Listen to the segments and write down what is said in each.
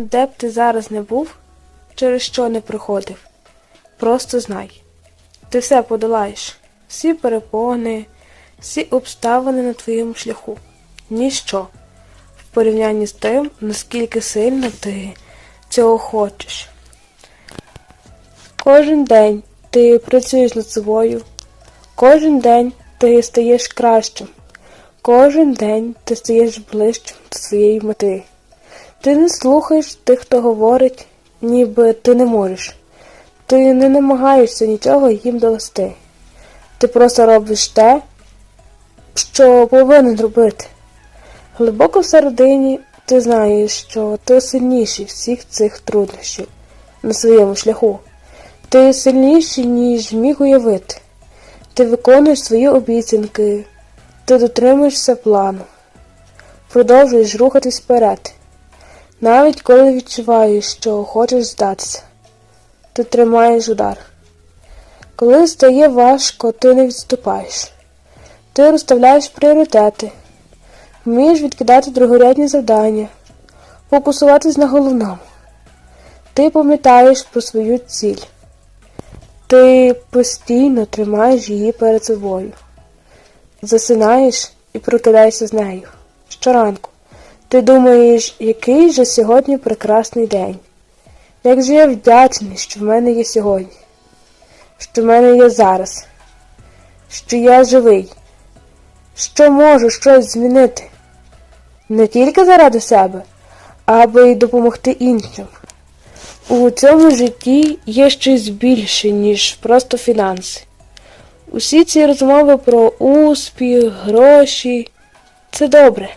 Де б ти зараз не був, через що не проходив, просто знай. Ти все подолаєш, всі перепони, всі обставини на твоєму шляху. Ніщо в порівнянні з тим, наскільки сильно ти цього хочеш. Кожен день ти працюєш над собою, кожен день ти стаєш кращим, кожен день ти стаєш ближчим до своєї мети. Ти не слухаєш тих, хто говорить, ніби ти не можеш. Ти не намагаєшся нічого їм довести. Ти просто робиш те, що повинен робити. Глибоко всередині ти знаєш, що ти сильніший всіх цих труднощів на своєму шляху. Ти сильніший, ніж міг уявити. Ти виконуєш свої обіцянки, ти дотримуєшся плану, продовжуєш рухатись вперед. Навіть коли відчуваєш, що хочеш здатися, ти тримаєш удар. Коли стає важко, ти не відступаєш. Ти розставляєш пріоритети, вмієш відкидати другорядні завдання, фокусуватись на головному. Ти пам'ятаєш про свою ціль. Ти постійно тримаєш її перед собою. Засинаєш і прокидаєшся з нею. Щоранку. Ти думаєш, який же сьогодні прекрасний день. Як же я вдячний, що в мене є сьогодні, що в мене є зараз, що я живий, що можу щось змінити. Не тільки заради себе, аби й допомогти іншим. У цьому житті є щось більше, ніж просто фінанси. Усі ці розмови про успіх, гроші це добре,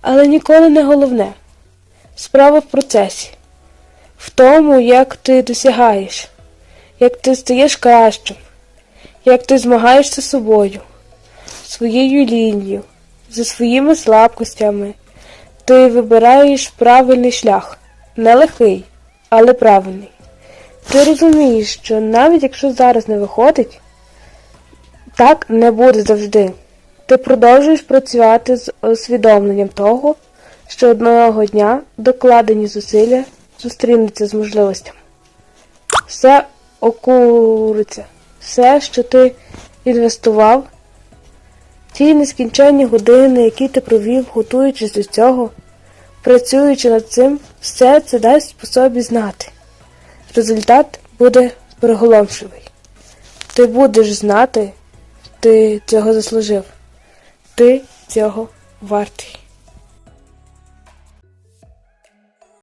але ніколи не головне. Справа в процесі, в тому, як ти досягаєш, як ти стаєш кращим, як ти змагаєшся з собою, своєю лінією, зі своїми слабкостями. Ти вибираєш правильний шлях, не легкий, але правильний. Ти розумієш, що навіть якщо зараз не виходить, так не буде завжди. Ти продовжуєш працювати з усвідомленням того, що одного дня докладені зусилля зустрінуться з можливостями. Все окуриться, все, що ти інвестував, ті нескінченні години, які ти провів, готуючись до цього, працюючи над цим, все це дасть по собі знати. Результат буде приголомшливий. Ти будеш знати, ти цього заслужив. Ти цього вартий.